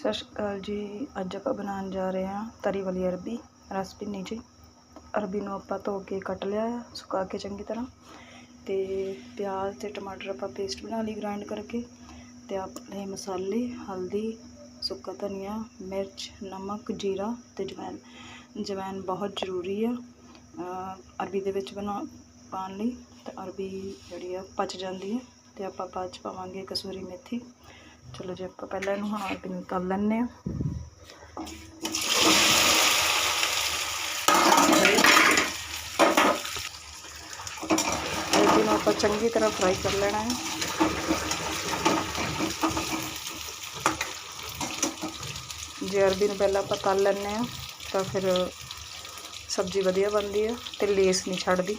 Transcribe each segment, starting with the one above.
ਸਤਿ ਸ਼੍ਰੀ ਅਕਾਲ ਜੀ। ਅੱਜ ਆਪਾਂ ਬਣਾਉਣ ਜਾ ਰਹੇ ਹਾਂ ਤਰੀ ਵਾਲੀ ਅਰਬੀ, ਰੈਸਪੀ ਨਹੀਂ ਜੀ ਅਰਬੀ ਨੂੰ ਆਪਾਂ ਧੋ ਕੇ ਕੱਟ ਲਿਆ ਸੁਕਾ ਕੇ ਚੰਗੀ ਤਰ੍ਹਾਂ। ਤੇ ਪਿਆਜ਼ ਤੇ ਟਮਾਟਰ ਆਪਾਂ ਪੇਸਟ ਬਣਾ ਲਈ ਗ੍ਰਾਈਂਡ ਕਰਕੇ। ਤੇ ਆਪਣੇ ਮਸਾਲੇ, ਹਲਦੀ, ਸੁੱਕਾ ਧਨੀਆ, ਮਿਰਚ, ਨਮਕ, ਜੀਰਾ ਤੇ ਜਵੈਨ। ਜਵੈਨ ਬਹੁਤ ਜ਼ਰੂਰੀ ਆ ਅਰਬੀ ਦੇ ਵਿੱਚ ਬਣਾ, ਪਾਉਣ ਲਈ। ਤੇ ਅਰਬੀ ਜਿਹੜੀ ਆ ਪਚ ਜਾਂਦੀ ਹੈ ਤੇ ਆਪਾਂ ਬਾਅਦ ਚ ਪਾਵਾਂਗੇ ਕਸੂਰੀ ਮੇਥੀ। ਚਲੋ ਜੀ ਆਪਾਂ ਪਹਿਲਾਂ ਇਹਨੂੰ ਹੁਣ ਅਰਬੀ ਨੂੰ ਤਲ ਲੈਂਦੇ ਹਾਂ ਅਰਬੀ ਨੂੰ ਆਪਾਂ ਚੰਗੀ ਤਰ੍ਹਾਂ ਫਰਾਈ ਕਰ ਲੈਣਾ ਹੈ ਜੇ ਅਰਬੀ ਨੂੰ ਪਹਿਲਾਂ ਆਪਾਂ ਤਲ ਲੈਂਦੇ ਆ ਤਾਂ ਫਿਰ ਸਬਜ਼ੀ ਵਧੀਆ ਬਣਦੀ ਹੈ ਤੇ ਲੇਸ ਨਹੀਂ ਛੱਡਦੀ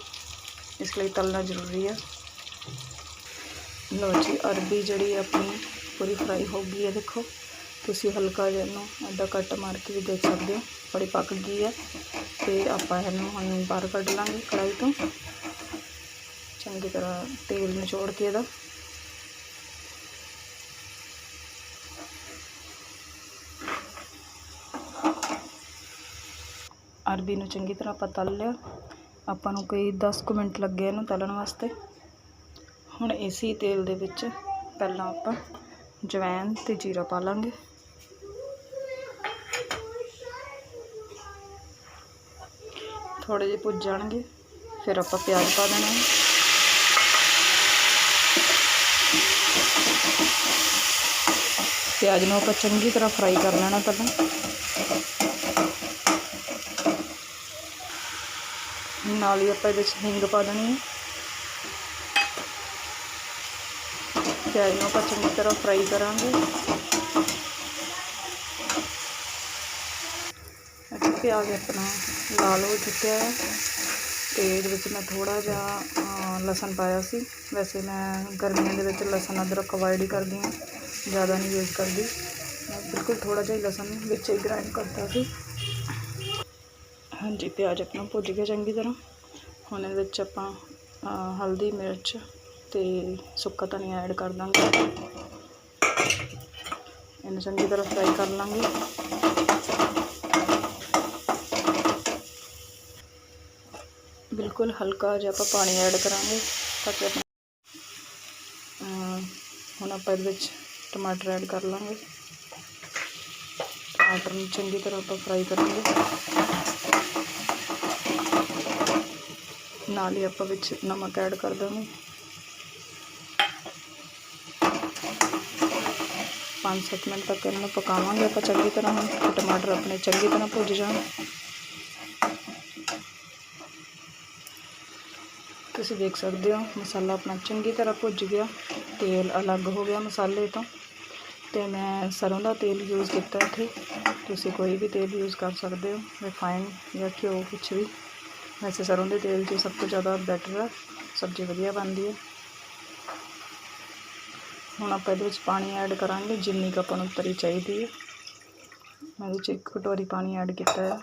ਇਸ ਲਈ ਤਲਣਾ ਜ਼ਰੂਰੀ ਹੈ ਲਓ ਜੀ ਅਰਬੀ ਜਿਹੜੀ ਆਪਣੀ ਪੂਰੀ ਫਰਾਈ ਹੋ ਗਈ ਹੈ ਦੇਖੋ। ਤੁਸੀਂ ਹਲਕਾ ਜਿਹਾ ਇਹਨੂੰ ਅੱਧਾ ਕੱਟ ਮਾਰ ਕੇ ਵੀ ਦੇਖ ਸਕਦੇ ਹੋ, ਬੜੀ ਪੱਕ ਗਈ ਹੈ। ਤੇ ਆਪਾਂ ਇਹਨੂੰ ਹੁਣ ਬਾਹਰ ਕੱਢ ਲਾਂਗੇ ਕੜਾਈ ਤੋਂ। ਚੰਗੀ ਤਰ੍ਹਾਂ ਤੇਲ ਨਿਚੋੜ ਕੇ ਇਹਦਾ। ਅਰਬੀ ਨੂੰ ਚੰਗੀ ਤਰ੍ਹਾਂ ਆਪਾਂ ਤਲ ਲਿਆ। ਆਪਾਂ ਨੂੰ ਕੋਈ 10 ਕੁ ਮਿੰਟ ਲੱਗੇ ਇਹਨੂੰ ਤਲਣ ਵਾਸਤੇ। ਹੁਣ ਇਸੇ ਤੇਲ ਦੇ ਵਿੱਚ ਪਹਿਲਾਂ ਆਪਾਂ ਜਵੈਨ ਤੇ ਜੀਰਾ ਪਾ ਲਾਂਗੇ। ਥੋੜੇ ਜਿਹੇ ਭੁੱਜ ਜਾਣਗੇ, ਫਿਰ ਆਪਾਂ ਪਿਆਜ਼ ਪਾ ਦੇਣਾ। ਹੈ ਪਿਆਜ਼ ਨੂੰ ਆਪਾਂ ਚੰਗੀ ਤਰ੍ਹਾਂ ਫਰਾਈ ਕਰ ਲੈਣਾ ਪਹਿਲਾਂ। ਨਾਲ ਹੀ ਆਪਾਂ ਇਹਦੇ ਵਿੱਚ ਹਿੰਗ ਪਾ ਦੇਣੀ ਹੈ। ਪਿਆਜ਼ ਨੂੰ ਆਪਾਂ ਚੰਗੀ ਤਰ੍ਹਾਂ ਫਰਾਈ ਕਰਾਂਗੇ। ਅੱਛਾ ਪਿਆਜ਼ ਆਪਣਾ ਲਾਲ ਹੋ ਚੁੱਕਿਆ ਹੈ। ਤੇ ਇਹਦੇ ਵਿੱਚ ਮੈਂ ਥੋੜਾ ਜਿਹਾ ਲਸਣ ਪਾਇਆ ਸੀ। ਵੈਸੇ ਮੈਂ ਗਰਮੀਆਂ ਦੇ ਵਿੱਚ ਲਸਣ ਅਦਰਕ ਅਵਾਇਡ ਹੀ ਕਰਦੀ ਹਾਂ। ਜ਼ਿਆਦਾ ਨਹੀਂ ਯੂਜ਼ ਕਰਦੀ। ਮੈਂ ਬਿਲਕੁਲ ਥੋੜਾ ਜਿਹਾ ਹੀ ਲਸਣ ਵਿੱਚ ਹੀ ਗ੍ਰਾਈਂਡ ਕਰਤਾ ਸੀ। ਹਾਂਜੀ, ਪਿਆਜ਼ ਆਪਣਾ ਭੁੱਜ ਗਿਆ ਚੰਗੀ ਤਰ੍ਹਾਂ। ਹੁਣ ਇਹਦੇ ਵਿੱਚ ਆਪਾਂ ਹਲਦੀ, ਮਿਰਚ ਤੇ ਸੁੱਕਾ ਧਨੀਆ ਐਡ ਕਰ ਦਾਂਗੇ। ਇਹਨੂੰ ਚੰਗੀ ਤਰ੍ਹਾਂ ਫਰਾਈ ਕਰ ਲਾਂਗੇ। ਬਿਲਕੁਲ ਹਲਕਾ ਜਿਹਾ ਆਪਾਂ ਪਾਣੀ ਐਡ ਕਰਾਂਗੇ ਤਾਂ ਕਿ ਆਪਣਾ ਹੁਣ ਆਪਾਂ ਇਹਦੇ ਵਿੱਚ ਟਮਾਟਰ ਐਡ ਕਰ ਲਾਂਗੇ। ਟਮਾਟਰ ਨੂੰ ਚੰਗੀ ਤਰ੍ਹਾਂ ਆਪਾਂ ਫਰਾਈ ਕਰਾਂਗੇ। ਨਾਲ ਹੀ ਆਪਾਂ ਵਿੱਚ ਨਮਕ ਐਡ ਕਰ ਦਾਂਗੇ ਪੰਜ ਸੱਤ ਮਿੰਟ ਤੱਕ ਇਹਨਾਂ ਨੂੰ ਪਕਾਵਾਂਗੇ ਆਪਾਂ ਚੰਗੀ ਤਰ੍ਹਾਂ ਹੁਣ ਤੇ ਟਮਾਟਰ ਆਪਣੇ ਚੰਗੀ ਤਰ੍ਹਾਂ ਭੁੱਜ ਜਾਣ ਤੁਸੀਂ ਦੇਖ ਸਕਦੇ ਹੋ ਮਸਾਲਾ ਆਪਣਾ ਚੰਗੀ ਤਰ੍ਹਾਂ ਭੁੱਜ ਗਿਆ ਤੇਲ ਅਲੱਗ ਹੋ ਗਿਆ ਮਸਾਲੇ ਤੋਂ ਤੇ ਮੈਂ ਸਰੋਂ ਦਾ ਤੇਲ ਯੂਜ਼ ਕੀਤਾ ਇੱਥੇ ਤੁਸੀਂ ਕੋਈ ਵੀ ਤੇਲ ਯੂਜ਼ ਕਰ ਸਕਦੇ ਹੋ ਰਿਫਾਈਨ ਜਾਂ ਘਿਓ ਕੁਛ ਵੀ ਵੈਸੇ ਸਰੋਂ ਦੇ ਤੇਲ 'ਚ ਸਭ ਤੋਂ ਜ਼ਿਆਦਾ ਬੈਟਰ ਹੈ ਸਬਜ਼ੀ ਵਧੀਆ ਬਣਦੀ ਹੈ ਹੁਣ ਆਪਾਂ ਇਹਦੇ ਵਿੱਚ ਪਾਣੀ ਐਡ ਕਰਾਂਗੇ, ਜਿੰਨੀ ਕੁ ਆਪਾਂ ਨੂੰ ਤਰੀ ਚਾਹੀਦੀ ਹੈ। ਮੈਂ ਇਹਦੇ 'ਚ ਇੱਕ ਕਟੋਰੀ ਪਾਣੀ ਐਡ ਕੀਤਾ ਹੈ।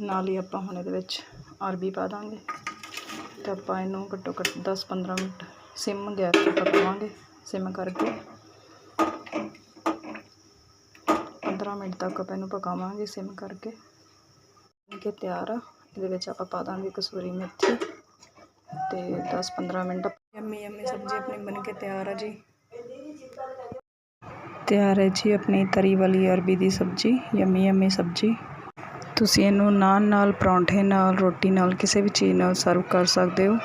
ਨਾਲ ਹੀ ਆਪਾਂ ਹੁਣ ਇਹਦੇ ਵਿੱਚ ਅਰਬੀ ਪਾ ਦਾਂਗੇ ਤੇ ਆਪਾਂ ਇਹਨੂੰ ਘੱਟੋ ਘੱਟ 10-15 ਮਿੰਟ ਸਿਮ ਗੈਸ ਤੇ ਪਕਾਵਾਂਗੇ, ਸਿਮ ਕਰਕੇ। 15 ਮਿੰਟ ਤੱਕ ਆਪਾਂ ਇਹਨੂੰ ਪਕਾਵਾਂਗੇ ਸਿਮ ਕਰਕੇ। ਕਿ ਤਿਆਰ ਆ। ਇਹਦੇ ਵਿੱਚ ਆਪਾਂ ਪਾ ਦਾਂਗੇ ਕਸੂਰੀ ਮੇਥੀ ਤੇ 10-15 ਮਿੰਟ ਯੰਮੀ ਯੰਮੀ ਸਬਜ਼ੀ ਆਪਣੀ ਬਣ ਕੇ ਤਿਆਰ ਆ ਜੀ। ਤਿਆਰ ਹੈ ਜੀ ਆਪਣੀ ਤਰੀ ਵਾਲੀ ਅਰਬੀ ਦੀ ਸਬਜ਼ੀ, ਯੰਮੀ ਯੰਮੀ ਸਬਜ਼ੀ। ਤੁਸੀਂ ਇਹਨੂੰ ਨਾਨ ਨਾਲ, ਪਰੌਂਠੇ ਨਾਲ, ਰੋਟੀ ਨਾਲ, ਕਿਸੇ ਵੀ ਚੀਜ਼ ਨਾਲ ਸਰਵ ਕਰ ਸਕਦੇ ਹੋ।